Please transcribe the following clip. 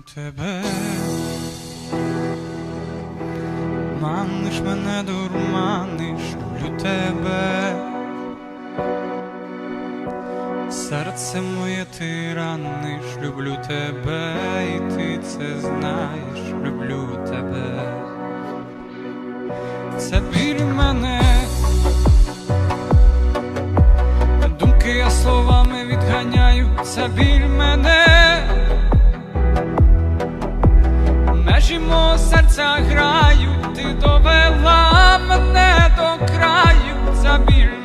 тебе. Маниш мене дурманиш, люблю тебе. Серце моє ти раниш, люблю тебе, і ти це знаєш, люблю тебе. Це біль мене, думки я словами відганяю, це біль мене. заграють, ти довела мене до краю забіль.